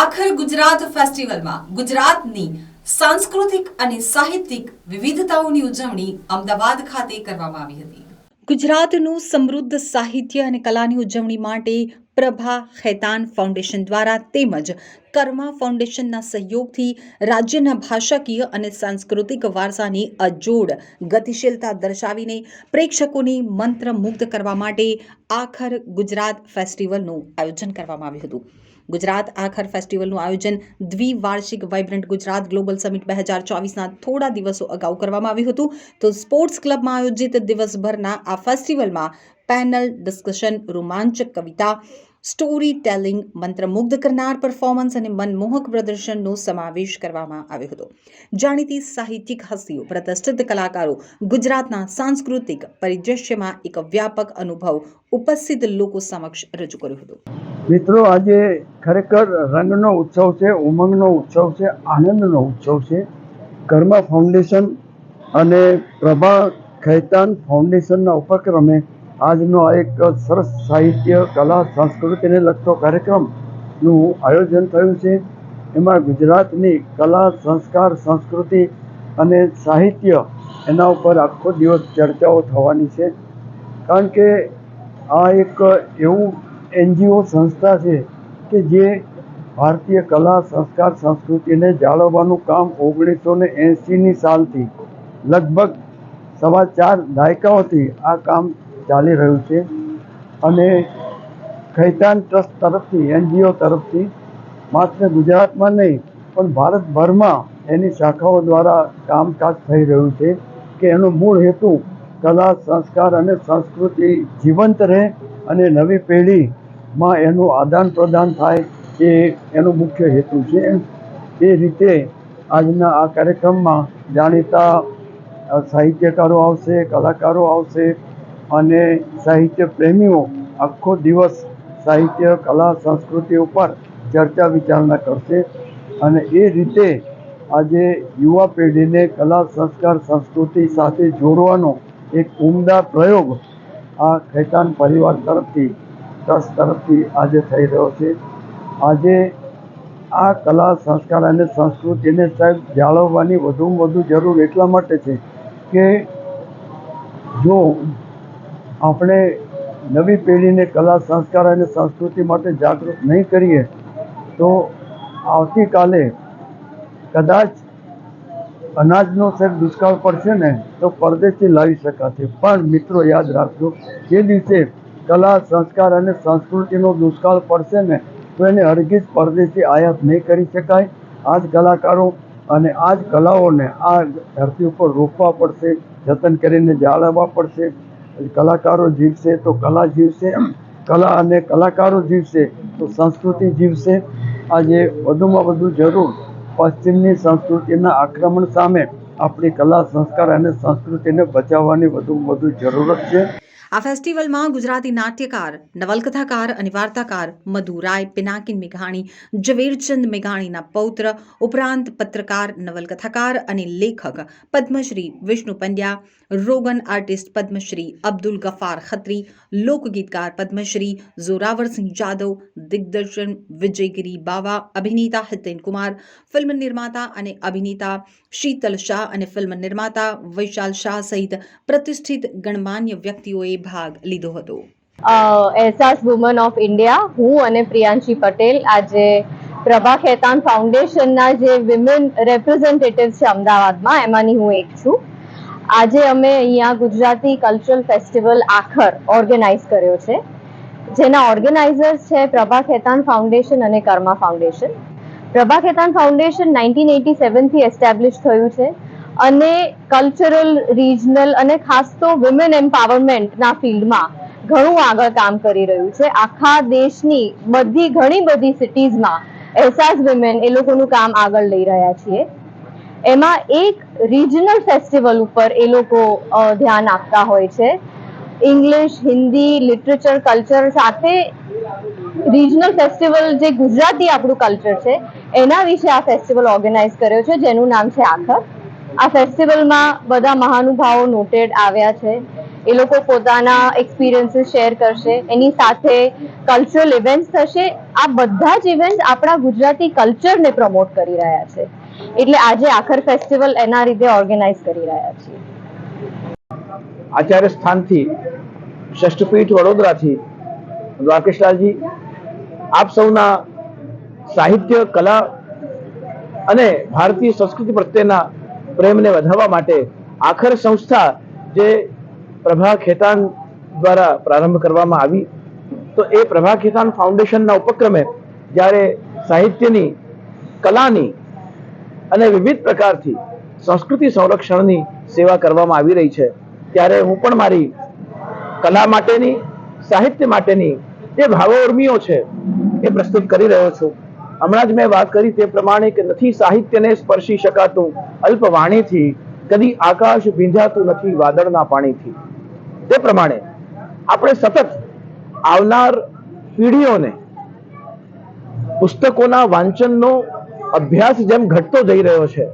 આખર ગુજરાત ફેસ્ટિવલમાં ગુજરાતની સાંસ્કૃતિક અને સાહિત્યિક વિવિધતાઓની ઉજવણી અમદાવાદ ખાતે કરવામાં આવી હતી. ગુજરાતનું સમૃદ્ધ સાહિત્ય અને કલાની ઉજવણી માટે પ્રભા ખૈતાન ફાઉન્ડેશન દ્વારા તેમજ કર્મા ફાઉન્ડેશનના સહયોગથી રાજ્યના ભાષાકીય અને સાંસ્કૃતિક વારસાની અજોડ ગતિશીલતા દર્શાવીને પ્રેક્ષકોને મંત્રમુગ્ધ કરવા માટે આખર ગુજરાત ફેસ્ટિવલનું આયોજન કરવામાં આવ્યું હતું. ગુજરાત આખર ફેસ્ટિવલનું આયોજન દ્વિવાર્ષિક વાઇબ્રન્ટ ગુજરાત ગ્લોબલ સમિટ બે હજાર ચોવીસના થોડા દિવસો અગાઉ કરવામાં આવ્યું હતું. તો સ્પોર્ટ્સ ક્લબમાં આયોજિત દિવસભરના આ ફેસ્ટિવલમાં પેનલ ડિસ્કશન, રોમાંચક કવિતા, સ્ટોરી ટેલિંગ, મંત્રમુગ્ધ કરનાર પરફોર્મન્સ અને મનમોહક પ્રદર્શનનો સમાવેશ કરવામાં આવ્યો હતો. જાણીતી સાહિત્યિક હસ્તીઓ, પ્રતિષ્ઠિત કલાકારો, ગુજરાતના સાંસ્કૃતિક પરિદ્રશ્યમાં એક વ્યાપક અનુભવ ઉપસ્થિત લોકો સમક્ષ રજૂ કર્યો હતો. મિત્રો, આજે ખરેખર રંગનો ઉત્સવ છે, ઉમંગનો ઉત્સવ છે, આનંદનો ઉત્સવ છે. કર્મા ફાઉન્ડેશન અને પ્રભા ખૈતાન ફાઉન્ડેશનના ઉપક્રમે આજનો આ એક સરસ સાહિત્ય, કલા, સંસ્કૃતિને લગતો કાર્યક્રમનું આયોજન થયું છે. એમાં ગુજરાતની કલા, સંસ્કાર, સંસ્કૃતિ અને સાહિત્ય એના ઉપર આખો દિવસ ચર્ચાઓ થવાની છે. કારણ કે આ એક એવું એનજીઓ સંસ્થા છે કે જે ભારતીય કલા, સંસ્કાર, સંસ્કૃતિને જાળવવાનું કામ ઓગણીસો ને એંસીની સાલથી લગભગ સવા ચાર દાયકાઓથી આ કામ ચાલી રહ્યું છે. અને ખૈતાન ટ્રસ્ટ તરફથી, એનજીઓ તરફથી, માત્ર ગુજરાતમાં નહીં, પણ ભારતભરમાં એની શાખાઓ દ્વારા કામકાજ થઈ રહ્યું છે કે એનો મૂળ હેતુ કલા, સંસ્કાર અને સંસ્કૃતિ જીવંત રહે અને નવી પેઢીમાં એનું આદાન પ્રદાન થાય એ એનો મુખ્ય હેતુ છે. એ રીતે આજના આ કાર્યક્રમમાં જાણીતા સાહિત્યકારો આવશે, કલાકારો આવશે અને સાહિત્ય પ્રેમીઓ આખો દિવસ સાહિત્ય, કલા, સંસ્કૃતિ ઉપર ચર્ચા વિચારણા કરશે અને એ રીતે આજે યુવા પેઢીને કલા, સંસ્કાર, સંસ્કૃતિ સાથે જોડવાનો એક ઉમદા પ્રયોગ આ ખૈતાન પરિવાર તરફથી ટ્રસ્ટ તરફથી આજે થઈ રહ્યો છે. આજે આ કલા સંસ્કાર અને સંસ્કૃતિને સાહેબ જાળવવાની વધુમાં વધુ જરૂર એટલા માટે છે કે જો આપણે નવી પેઢીને કલા સંસ્કાર અને સંસ્કૃતિ માટે જાગૃત નહીં કરીએ, તો આવતીકાલે કદાચ અનાજનો સાહેબ દુષ્કાળ પડશે ને, તો પરદેશથી લાવી શકાશે. પણ મિત્રો, યાદ રાખજો, જે દિવસે કલા, સંસ્કાર અને સંસ્કૃતિનો દુષ્કાળ પડશે ને, તો એને હરગીજ પરદેશી આયાત નહીં કરી શકાય. આ જ કલાકારો અને આ જ કલાઓને આ ધરતી ઉપર રોપવા પડશે, જતન કરીને જાળવવા પડશે. કલાકારો જીવશે તો કલા જીવશે, કલા અને કલાકારો જીવશે તો સંસ્કૃતિ જીવશે. આજે વધુમાં વધુ જરૂર પશ્ચિમની સંસ્કૃતિના આક્રમણ સામે આપણી કલા, સંસ્કાર અને સંસ્કૃતિને બચાવવાની વધુમાં વધુ જરૂરત છે. આ ફેસ્ટિવલમાં ગુજરાતી નાટ્યકાર, નવલકથાકાર અને વાર્તાકાર મધુ રાય, પિનાકિન મેઘાણી, ઝવેરચંદ મેઘાણીના પૌત્ર, ઉપરાંત પત્રકાર, નવલકથાકાર અને લેખક પદ્મશ્રી વિષ્ણુ પંડ્યા, રોગન આર્ટિસ્ટ પદ્મશ્રી અબ્દુલ ગફાર ખત્રી, લોકગીતકાર પદ્મશ્રી જોરાવરસિંહ જાદવ, દિગ્દર્શન વિજયગીરી બાવા, અભિનેતા હિતેન કુમાર, ફિલ્મ નિર્માતા અને અભિનેતા શીતલ શાહ અને ફિલ્મ નિર્માતા વૈશાલ શાહ સહિત પ્રતિષ્ઠિત ગણમાન્ય વ્યક્તિઓએ ભાગ લીધો હતો. એહસાસ વુમન ઓફ ઇન્ડિયા, હું અને પ્રિયાંશી પટેલ આજે પ્રભા ખેતાન ફાઉન્ડેશનના જે વિમેન રેપ્રેઝેન્ટેટિવ છે અમદાવાદમાં, એમાંની હું એક છું. આજે અમે અહીંયા Gujarati cultural festival Aakhar organize કર્યો છે. જેના ઓર્ગેનાઇઝર્સ છે પ્રભા ખેતાન ફાઉન્ડેશન અને Karma foundation. Prabha Khaitan foundation nineteen eighty સેવનથી establish થયું છે. અને કલ્ચરલ રિજનલ અને ખાસ તો વિમેન એમ્પાવરમેન્ટના ફિલ્ડમાં ઘણું આગળ કામ કરી રહ્યું છે. આખા દેશની બધી, ઘણી બધી સિટીઝમાં એહસાસ વિમેન એ લોકોનું કામ આગળ લઈ રહ્યા છીએ. એમાં એક રિજનલ ફેસ્ટિવલ ઉપર એ લોકો ધ્યાન આપતા હોય છે. ઇંગ્લિશ હિન્દી લિટરેચર કલ્ચર સાથે રિજનલ ફેસ્ટિવલ જે ગુજરાતી આપણું કલ્ચર છે, એના વિશે આ ફેસ્ટિવલ ઓર્ગેનાઇઝ કર્યો છે, જેનું નામ છે આખર. આ ફેસ્ટિવલમાં બધા મહાનુભાવો નોટેડ આવ્યા છે. એ લોકો પોતાના એક્સપિરિયન્સીસ શેર કરશે. એની સાથે કલ્ચરલ ઇવેન્ટ્સ થશે. આ બધા જ ઇવેન્ટ્સ આપણા ગુજરાતી કલ્ચરને પ્રમોટ કરી રહ્યા છે. એટલે આજે આખર ફેસ્ટિવલ એના રીતે ઓર્ગેનાઇઝ કરી રહ્યા છીએ આચાર્ય સ્થાનથી ષષ્ઠપીઠ વડોદરાથી દ્વારકેશલાલજી આપ સૌના સાહિત્ય, કલા અને ભારતીય સંસ્કૃતિ પ્રત્યેના પ્રેમને વધારવા માટે આખર સંસ્થા જે પ્રભા ખેતાન દ્વારા પ્રારંભ કરવામાં આવી. તો એ પ્રભા ખેતાન ફાઉન્ડેશનના ઉપક્રમે જ્યારે સાહિત્યની, કલાની અને વિવિધ પ્રકારથી સંસ્કૃતિ સંરક્ષણની સેવા કરવામાં આવી રહી છે, ત્યારે હું પણ મારી કલા માટેની, સાહિત્ય માટેની જે ભાવોર્મીઓ છે એ પ્રસ્તુત કરી રહ્યો છું. હમણાં જ મેં વાત કરી તે પ્રમાણે કે નથી સાહિત્યને સ્પર્શી શકાતું અલ્પ વાણીથી કદી આકાશ ભીંજાતું નથી વાદળના પાણીથી. તે પ્રમાણે આપણે સતત આવનાર પેઢીઓને પુસ્તકોના વાંચનનો અભ્યાસ જેમ ઘટતો જઈ રહ્યો છે